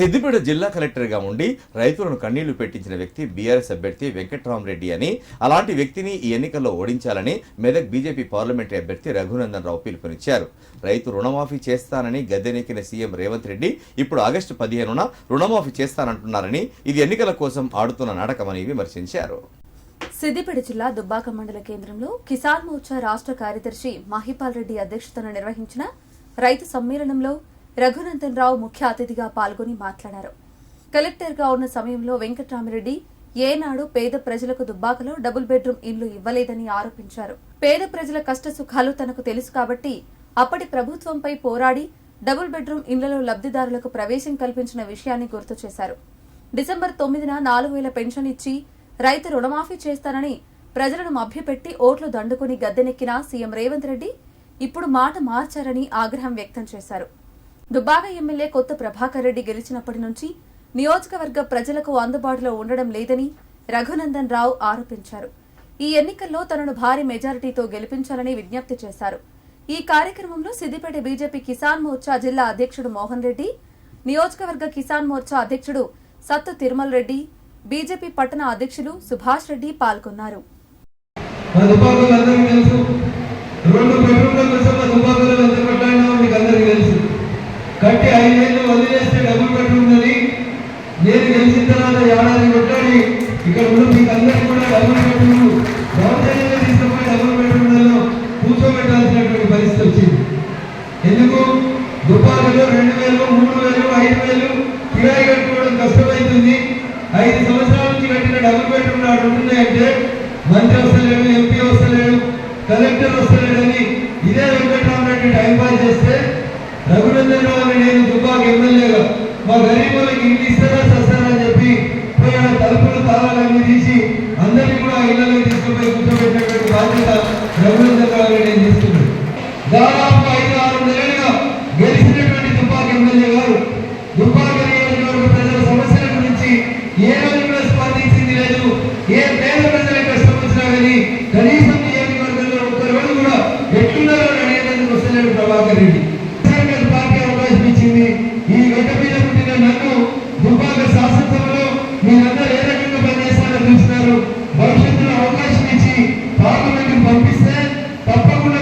సిద్దిపేట జిల్లా కలెక్టర్గా ఉండి రైతులను కన్నీళ్ళు పెట్టించిన వ్యక్తి బీఆర్ఎస్ అభ్యర్థి వెంకట్రామరెడ్డి అని అలాంటి వ్యక్తిని ఈ ఎన్నికల్లో ఓడించాలని మెదక్ బీజేపీ పార్లమెంటరీ అభ్యర్థి రఘునందన్ రావు పిలుపునిచ్చారు. రైతు రుణమాఫీ చేస్తానని గద్దెనెక్కిన సీఎం రేవంత్ రెడ్డి ఇప్పుడు ఆగస్టు పదిహేనున రుణమాఫీ చేస్తానంటున్నారని ఇది ఎన్నికల కోసం ఆడుతున్న నాటకమని విమర్శించారు. సిద్దిపేట జిల్లా దుబ్బాక మండల కేంద్రంలో కిసాన్ మోర్చా రాష్ట్ర కార్యదర్శి మహిపాల్ రెడ్డి అధ్యక్షతన నిర్వహించిన రైతు సమ్మేళనంలో రఘునందన్ రావు ముఖ్య అతిథిగా పాల్గొని మాట్లాడారు. కలెక్టర్గా ఉన్న సమయంలో వెంకట్రామిరెడ్డి ఏనాడు పేద ప్రజలకు దుబ్బాకలో డబుల్ బెడ్రూమ్ ఇల్లు ఇవ్వలేదని ఆరోపించారు. పేద ప్రజల కష్ట సుఖాలు తనకు తెలుసు కాబట్టి అప్పటి ప్రభుత్వంపై పోరాడి డబుల్ బెడ్రూమ్ ఇళ్ళలో లబ్ధిదారులకు ప్రవేశం కల్పించిన విషయాన్ని గుర్తు చేశారు. డిసెంబర్ తొమ్మిదిన నాలుగు వేల పెన్షన్ ఇచ్చి రైతు రుణమాఫీ చేస్తానని ప్రజలను మభ్యపెట్టి ఓట్లు దండుకుని గద్దెనెక్కిన సీఎం రేవంత్ రెడ్డి ఇప్పుడు మాట మార్చారని ఆగ్రహం వ్యక్తం చేశారు. దుబ్బాక ఎమ్మెల్యే కొత్త ప్రభాకర్ రెడ్డి గెలిచినప్పటి నుంచి నియోజకవర్గ ప్రజలకు అందుబాటులో ఉండడం లేదని రఘునందన్ రావు ఆరోపించారు. ఈ ఎన్నికల్లో తనను భారీ మెజారిటీతో గెలిపించాలని విజ్ఞప్తి చేశారు. ఈ కార్యక్రమంలో సిద్దిపేట బీజేపీ కిసాన్ మోర్చా జిల్లా అధ్యక్షుడు మోహన్ రెడ్డి నియోజకవర్గ కిసాన్ మోర్చా అధ్యక్షుడు సత్తు తిరుమల్ రెడ్డి బీజేపీ పట్టణ అధ్యక్షులు సుభాష్ రెడ్డి పాల్గొన్నారు మన దుబ్బాకలు అందరికీ తెలుసు రెండు బెడ్రూమ్ల కోసం మన దుబ్బాకలు ఎంత కొట్లాడినామో మీకు అందరికీ తెలుసు కట్టి ఐదేళ్ళు వదిలేస్తే డబుల్ బెడ్రూమ్ అని నేను గెలిచిన తర్వాత ఇక్కడ ఉన్న మీకు అందరికీ కూడా డబుల్ బెడ్రూమ్ దౌర్జన్యంగా తీసుకుపోయి డబుల్ కూర్చోబెట్టాల్సినటువంటి పరిస్థితి వచ్చింది. ఎందుకు? రెండు వేలు మూడు వేలు ఐదు వేలు కిరాయి కట్టుకోవడం కష్టమవుతుంది ఐదు సంవత్సరాల నుంచి కట్టిన డబుల్ బెడ్రూమ్ ఉంటున్నాయంటే మంత్రి వస్తలేడు ఎంపీ వస్తలేడు కలెక్టర్ వస్తలేడని ఇదే వెంకటరామరెడ్డి టైం పాస్ చేస్తే రఘునందన్ రావు నేను దుబ్బాక ఎమ్మెల్యేగా. మా గరీబులకు ఇల్లు ఇస్తారా? దాదాపు ఐదు ఆరు నెలలుగా గెలిచినటువంటి దుబ్బాక ఎమ్మెల్యే గారు దుబ్బాక నియోజకవర్గ ప్రజల సమస్యల గురించి ఏ రోజు కూడా స్పందించింది లేదు. ఏ పేద ప్రజల కష్టం వచ్చినా కానీ కనీసం నియోజకవర్గంలో ఒక్క రోజు కూడా ఎట్లున్నారో అడిగేందుకు వస్తలేడు ప్రభాకర్ రెడ్డి. పార్టీ అవకాశం ఈ గడ్డ మీద పుట్టిన నన్ను దుబ్బాక శాసనసభలో ఏ రకంగా పనిచేస్తారో చూస్తున్నారు భవిష్యత్తులో అవకాశం ఇచ్చి పార్లమెంట్కి పంపిస్తే తప్పకుండా